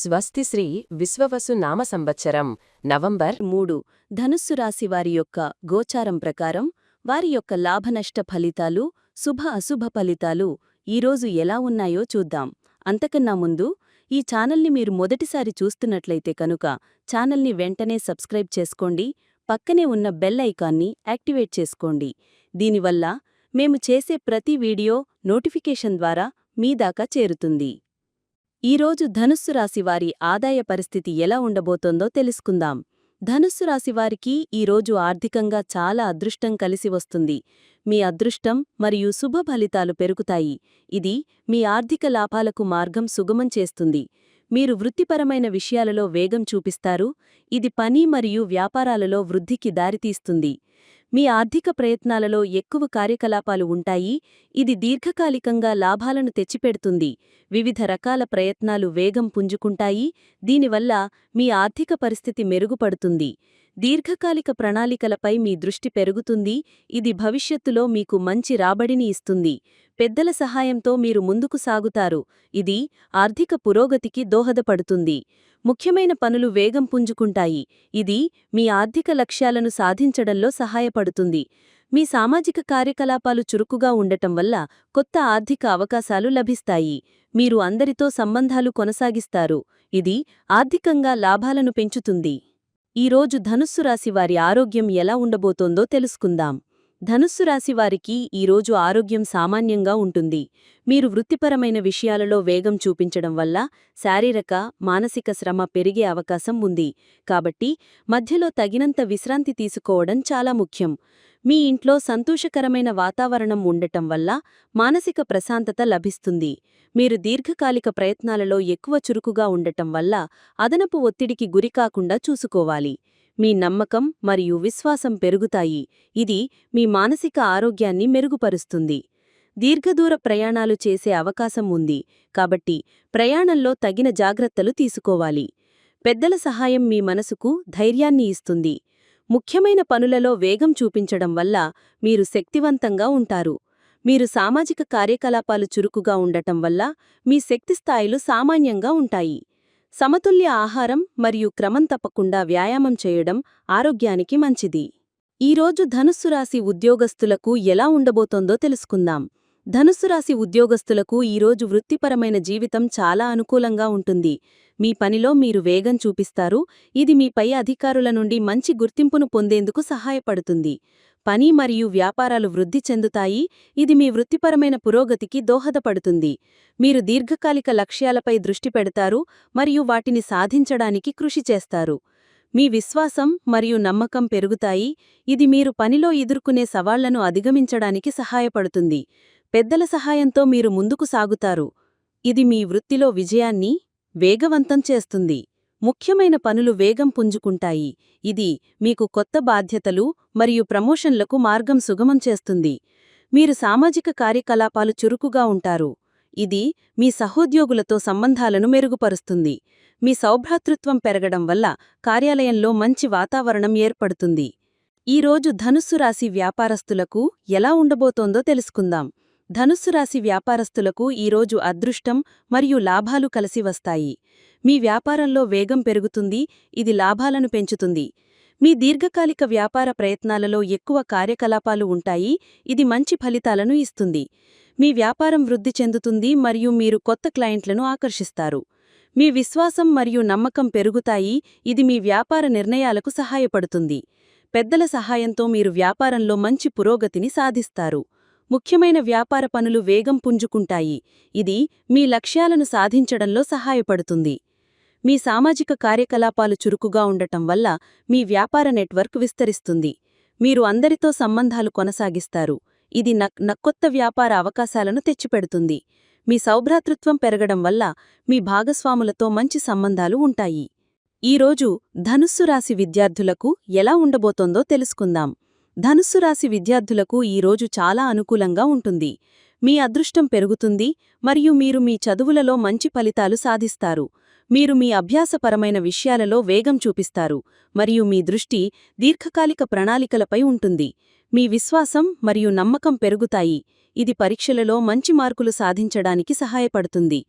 స్వస్తిశ్రీ విశ్వవసు నామ సంవత్సరం నవంబర్ మూడు. ధనుస్సు రాశి వారి యొక్క గోచారం ప్రకారం వారి యొక్క లాభనష్ట ఫలితాలు శుభ అశుభ ఫలితాలు ఈరోజు ఎలా ఉన్నాయో చూద్దాం. అంతకన్నా ముందు ఈ ఛానల్ని మీరు మొదటిసారి చూస్తున్నట్లయితే కనుక ఛానల్ని వెంటనే సబ్స్క్రైబ్ చేసుకోండి పక్కనే ఉన్న బెల్ ఐకాన్ని యాక్టివేట్ చేసుకోండి. దీనివల్ల మేము చేసే ప్రతి వీడియో నోటిఫికేషన్ ద్వారా మీ దాకా చేరుతుంది. ఈరోజు ధనుస్సు రాశివారి ఆదాయ పరిస్థితి ఎలా ఉండబోతోందో తెలుసుకుందాం. ధనుస్సు రాశివారికి ఈరోజు ఆర్థికంగా చాలా అదృష్టం కలిసి వస్తుంది. మీ అదృష్టం మరియు శుభ ఫలితాలు పెరుగుతాయి. ఇది మీ ఆర్థిక లాభాలకు మార్గం సుగమం చేస్తుంది. మీరు వృత్తిపరమైన విషయాలలో వేగం చూపిస్తారు. ఇది పని మరియు వ్యాపారాలలో వృద్ధికి దారితీస్తుంది. మీ ఆర్థిక ప్రయత్నాలలో ఎక్కువ కార్యకలాపాలు ఉంటాయి ఇది దీర్ఘకాలికంగా లాభాలను తెచ్చిపెడుతుంది. వివిధ రకాల ప్రయత్నాలు వేగం పుంజుకుంటాయి దీనివల్ల మీ ఆర్థిక పరిస్థితి మెరుగుపడుతుంది. దీర్ఘకాలిక ప్రణాళికలపై మీ దృష్టి పెరుగుతుంది ఇది భవిష్యత్తులో మీకు మంచి రాబడిని ఇస్తుంది. పెద్దల సహాయంతో మీరు ముందుకు సాగుతారు ఇది ఆర్థిక పురోగతికి దోహదపడుతుంది. ముఖ్యమైన పనులు వేగం పుంజుకుంటాయి ఇది మీ ఆర్థిక లక్ష్యాలను సాధించడంలో సహాయపడుతుంది. మీ సామాజిక కార్యకలాపాలు చురుకుగా ఉండటం వల్ల కొత్త ఆర్థిక అవకాశాలు లభిస్తాయి మీరు అందరితో సంబంధాలు కొనసాగిస్తారు ఇది ఆర్థికంగా లాభాలను పెంచుతుంది. ఈరోజు ధనుస్సు రాశి వారి ఆరోగ్యం ఎలా ఉండబోతోందో తెలుసుకుందాం. ధనుస్సు రాశి వారికి ఈరోజు ఆరోగ్యం సామాన్యంగా ఉంటుంది. మీరు వృత్తిపరమైన విషయాలలో వేగం చూపించడం వల్ల శారీరక మానసిక శ్రమ పెరిగే అవకాశం ఉంది. కాబట్టి మధ్యలో తగినంత విశ్రాంతి తీసుకోవడం చాలా ముఖ్యం. మీ ఇంట్లో సంతోషకరమైన వాతావరణం ఉండటం వల్ల మానసిక ప్రశాంతత లభిస్తుంది. మీరు దీర్ఘకాలిక ప్రయత్నాలలో ఎక్కువ చురుకుగా ఉండటం వల్ల అదనపు ఒత్తిడికి గురికాకుండా చూసుకోవాలి. మీ నమ్మకం మరియు విశ్వాసం పెరుగుతాయి. ఇది మీ మానసిక ఆరోగ్యాన్ని మెరుగుపరుస్తుంది. దీర్ఘదూర ప్రయాణాలు చేసే అవకాశం ఉంది. కాబట్టి ప్రయాణంలో తగిన జాగ్రత్తలు తీసుకోవాలి. పెద్దల సహాయం మీ మనసుకు ధైర్యాన్ని ఇస్తుంది. ముఖ్యమైన పనులలో వేగం చూపించడం వల్ల మీరు శక్తివంతంగా ఉంటారు. మీరు సామాజిక కార్యకలాపాలు చురుకుగా ఉండటం వల్ల మీ శక్తి స్థాయిలు సామాన్యంగా ఉంటాయి. సమతుల్య ఆహారం మరియు క్రమం తప్పకుండా వ్యాయామం చేయడం ఆరోగ్యానికి మంచిది. ఈరోజు ధనుస్సు రాశి ఉద్యోగస్తులకు ఎలా ఉండబోతోందో తెలుసుకుందాం. ధనుస్సు రాశి ఉద్యోగస్తులకు ఈరోజు వృత్తిపరమైన జీవితం చాలా అనుకూలంగా ఉంటుంది. మీ పనిలో మీరు వేగం చూపిస్తారు. ఇది మీ పై అధికారుల నుండి మంచి గుర్తింపును పొందేందుకు సహాయపడుతుంది. పని మరియు వ్యాపారాలు వృద్ధి చెందుతాయి. ఇది మీ వృత్తిపరమైన పురోగతికి దోహదపడుతుంది. మీరు దీర్ఘకాలిక లక్ష్యాలపై దృష్టి పెడతారు మరియు వాటిని సాధించడానికి కృషి చేస్తారు. మీ విశ్వాసం మరియు నమ్మకం పెరుగుతాయి. ఇది మీరు పనిలో ఎదుర్కొనే సవాళ్ళను అధిగమించడానికి సహాయపడుతుంది. పెద్దల సహాయంతో మీరు ముందుకు సాగుతారు. ఇది మీ వృత్తిలో విజయాన్ని వేగవంతం చేస్తుంది. ముఖ్యమైన పనులు వేగం పుంజుకుంటాయి. ఇది మీకు కొత్త బాధ్యతలు మరియు ప్రమోషన్లకు మార్గం సుగమం చేస్తుంది. మీరు సామాజిక కార్యకలాపాలు చురుకుగా ఉంటారు. ఇది మీ సహోద్యోగులతో సంబంధాలను మెరుగుపరుస్తుంది. మీ సౌభ్రాతృత్వం పెరగడం వల్ల కార్యాలయంలో మంచి వాతావరణం ఏర్పడుతుంది. ఈరోజు ధనుస్సు రాశి వ్యాపారస్తులకు ఎలా ఉండబోతోందో తెలుసుకుందాం. ధనుస్సు రాశి వ్యాపారస్తులకు ఈరోజు అదృష్టం మరియు లాభాలు కలిసి వస్తాయి. మీ వ్యాపారంలో వేగం పెరుగుతుంది ఇది లాభాలను పెంచుతుంది. మీ దీర్ఘకాలిక వ్యాపార ప్రయత్నాలలో ఎక్కువ కార్యకలాపాలు ఉంటాయి ఇది మంచి ఫలితాలను ఇస్తుంది. మీ వ్యాపారం వృద్ధి చెందుతుంది మరియు మీరు కొత్త క్లయింట్లను ఆకర్షిస్తారు. మీ విశ్వాసం మరియు నమ్మకం పెరుగుతాయి ఇది మీ వ్యాపార నిర్ణయాలకు సహాయపడుతుంది. పెద్దల సహాయంతో మీరు వ్యాపారంలో మంచి పురోగతిని సాధిస్తారు. ముఖ్యమైన వ్యాపార పనులు వేగం పుంజుకుంటాయి. ఇది మీ లక్ష్యాలను సాధించడంలో సహాయపడుతుంది. మీ సామాజిక కార్యకలాపాలు చురుకుగా ఉండటం వల్ల మీ వ్యాపార నెట్వర్క్ విస్తరిస్తుంది. మీరు అందరితో సంబంధాలు కొనసాగిస్తారు. ఇది నక్ నక్కొత్త వ్యాపార అవకాశాలను తెచ్చిపెడుతుంది. మీ సౌభ్రాతృత్వం పెరగడం వల్ల మీ భాగస్వాములతో మంచి సంబంధాలు ఉంటాయి. ఈరోజు ధనుస్సు రాశి విద్యార్థులకు ఎలా ఉండబోతోందో తెలుసుకుందాం. ధనుస్సు రాశి విద్యార్థులకు ఈరోజు చాలా అనుకూలంగా ఉంటుంది. మీ అదృష్టం పెరుగుతుంది మరియు మీరు మీ చదువులలో మంచి ఫలితాలు సాధిస్తారు. మీరు మీ అభ్యాసపరమైన విషయాలలో వేగం చూపిస్తారు మరియు మీ దృష్టి దీర్ఘకాలిక ప్రణాళికలపై ఉంటుంది. మీ విశ్వాసం మరియు నమ్మకం పెరుగుతాయి. ఇది పరీక్షలలో మంచి మార్కులు సాధించడానికి సహాయపడుతుంది.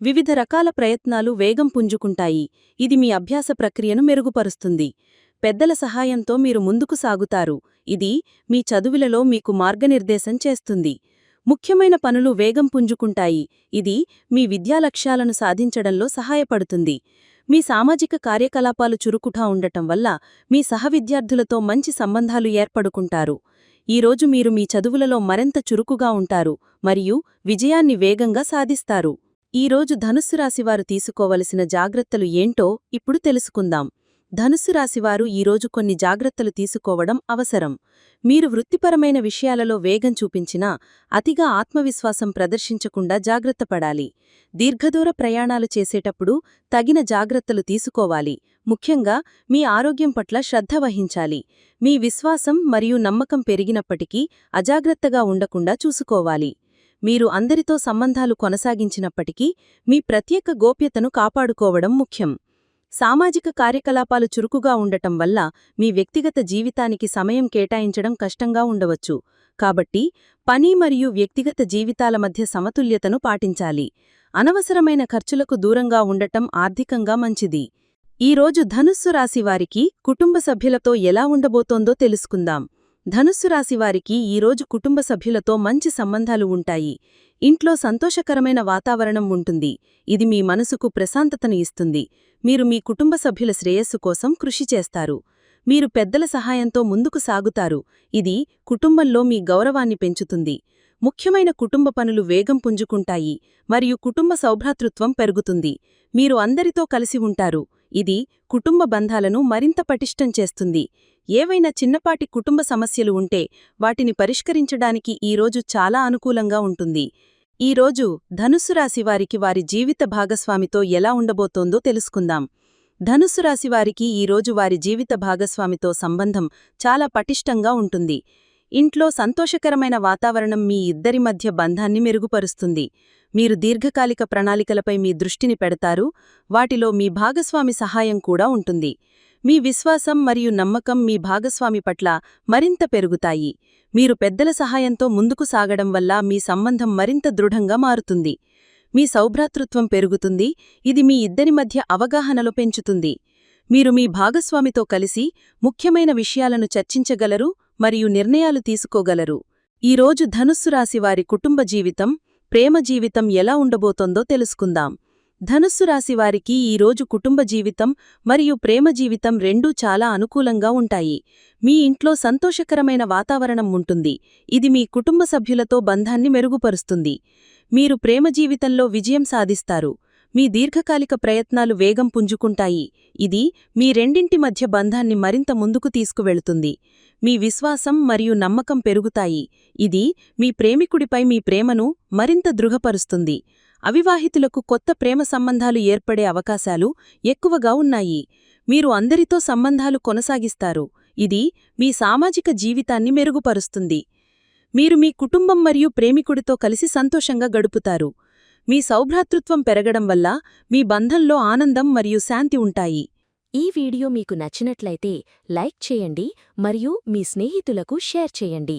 వివిధ రకాల ప్రయత్నాలు వేగం పుంజుకుంటాయి. ఇది మీ అభ్యాస ప్రక్రియను మెరుగుపరుస్తుంది. పెద్దల సహాయంతో మీరు ముందుకు సాగుతారు. ఇది మీ చదువులలో మీకు మార్గనిర్దేశం చేస్తుంది. ముఖ్యమైన పనులు వేగం పుంజుకుంటాయి. ఇది మీ విద్యా లక్ష్యాలను సాధించడంలో సహాయపడుతుంది. మీ సామాజిక కార్యకలాపాలు చురుకుగా ఉండటం వల్ల మీ సహవిద్యార్థులతో మంచి సంబంధాలు ఏర్పడుకుంటారు. ఈరోజు మీరు మీ చదువులలో మరింత చురుకుగా ఉంటారు మరియు విజయాన్ని వేగంగా సాధిస్తారు. ఈరోజు ధనుస్సు రాశివారు తీసుకోవలసిన జాగ్రత్తలు ఏంటో ఇప్పుడు తెలుసుకుందాం. ధనుసు రాశివారు ఈరోజు కొన్ని జాగ్రత్తలు తీసుకోవడం అవసరం. మీరు వృత్తిపరమైన విషయాలలో వేగం చూపించినా అతిగా ఆత్మవిశ్వాసం ప్రదర్శించకుండా జాగ్రత్తపడాలి దీర్ఘదూర ప్రయాణాలు చేసేటప్పుడు తగిన జాగ్రత్తలు తీసుకోవాలి. ముఖ్యంగా మీ ఆరోగ్యం పట్ల శ్రద్ధ వహించాలి. మీ విశ్వాసం మరియు నమ్మకం పెరిగినప్పటికీ అజాగ్రత్తగా ఉండకుండా చూసుకోవాలి. మీరు అందరితో సంబంధాలు కొనసాగించినప్పటికీ మీ ప్రత్యేక గోప్యతను కాపాడుకోవడం ముఖ్యం. సామాజిక కార్యకలాపాలు చురుకుగా ఉండటం వల్ల మీ వ్యక్తిగత జీవితానికి సమయం కేటాయించడం కష్టంగా ఉండవచ్చు. కాబట్టి పని మరియు వ్యక్తిగత జీవితాల మధ్య సమతుల్యతను పాటించాలి. అనవసరమైన ఖర్చులకు దూరంగా ఉండటం ఆర్థికంగా మంచిది. ఈరోజు ధనుస్సు రాశివారికి కుటుంబ సభ్యులతో ఎలా ఉండబోతోందో తెలుసుకుందాం. ధనుస్సు రాశివారికి ఈరోజు కుటుంబ సభ్యులతో మంచి సంబంధాలు ఉంటాయి. ఇంట్లో సంతోషకరమైన వాతావరణం ఉంటుంది. ఇది మీ మనసుకు ప్రశాంతతను ఇస్తుంది. మీరు మీ కుటుంబ సభ్యుల శ్రేయస్సు కోసం కృషి చేస్తారు. మీరు పెద్దల సహాయంతో ముందుకు సాగుతారు. ఇది కుటుంబంలో మీ గౌరవాన్ని పెంచుతుంది. ముఖ్యమైన కుటుంబ పనులు వేగం పుంజుకుంటాయి మరియు కుటుంబ సౌభ్రాతృత్వం పెరుగుతుంది. మీరు అందరితో కలిసి ఉంటారు. ఇది కుటుంబ బంధాలను మరింత పటిష్టం చేస్తుంది. ఏవైనా చిన్నపాటి కుటుంబ సమస్యలు ఉంటే వాటిని పరిష్కరించడానికి ఈరోజు చాలా అనుకూలంగా ఉంటుంది. ఈరోజు ధనుస్సు రాశివారికి వారి జీవిత భాగస్వామితో ఎలా ఉండబోతోందో తెలుసుకుందాం. ధనుస్సు రాశివారికి ఈరోజు వారి జీవిత భాగస్వామితో సంబంధం చాలా పటిష్టంగా ఉంటుంది. ఇంట్లో సంతోషకరమైన వాతావరణం మీ ఇద్దరి మధ్య బంధాన్ని మెరుగుపరుస్తుంది. మీరు దీర్ఘకాలిక ప్రణాళికలపై మీ దృష్టిని పెడతారు. వాటిలో మీ భాగస్వామి సహాయం కూడా ఉంటుంది. మీ విశ్వాసం మరియు నమ్మకం మీ భాగస్వామి పట్ల మరింత పెరుగుతాయి. మీరు పెద్దల సహాయంతో ముందుకు సాగడం వల్ల మీ సంబంధం మరింత దృఢంగా మారుతుంది. మీ సౌభ్రాతృత్వం పెరుగుతుంది. ఇది మీ ఇద్దరి మధ్య అవగాహనలో పెంచుతుంది. మీరు మీ భాగస్వామితో కలిసి ముఖ్యమైన విషయాలను చర్చించగలరు మరియు నిర్ణయాలు తీసుకోగలరు. ఈరోజు ధనుస్సు రాశివారి కుటుంబ జీవితం ప్రేమ జీవితం ఎలా ఉండబోతోందో తెలుసుకుందాం. ధనుస్సు రాశివారికి ఈరోజు కుటుంబ జీవితం మరియు ప్రేమ జీవితం రెండూ చాలా అనుకూలంగా ఉంటాయి. మీ ఇంట్లో సంతోషకరమైన వాతావరణం ఉంటుంది. ఇది మీ కుటుంబ సభ్యులతో బంధాన్ని మెరుగుపరుస్తుంది. మీరు ప్రేమ జీవితంలో విజయం సాధిస్తారు. మీ దీర్ఘకాలిక ప్రయత్నాలు వేగం పుంజుకుంటాయి. ఇది మీ రెండింటి మధ్య బంధాన్ని మరింత ముందుకు తీసుకువెళుతుంది. మీ విశ్వాసం మరియు నమ్మకం పెరుగుతాయి. ఇది మీ ప్రేమికుడిపై మీ ప్రేమను మరింత దృఢపరుస్తుంది. అవివాహితులకు కొత్త ప్రేమ సంబంధాలు ఏర్పడే అవకాశాలు ఎక్కువగా ఉన్నాయి. మీరు అందరితో సంబంధాలు కొనసాగిస్తారు. ఇది మీ సామాజిక జీవితాన్ని మెరుగుపరుస్తుంది. మీరు మీ కుటుంబం మరియు ప్రేమికుడితో కలిసి సంతోషంగా గడుపుతారు. మీ సౌభ్రాతృత్వం పెరగడం వల్ల మీ బంధంలో ఆనందం మరియు శాంతి ఉంటాయి. ఈ వీడియో మీకు నచ్చినట్లయితే లైక్ చేయండి మరియు మీ స్నేహితులకు షేర్ చేయండి.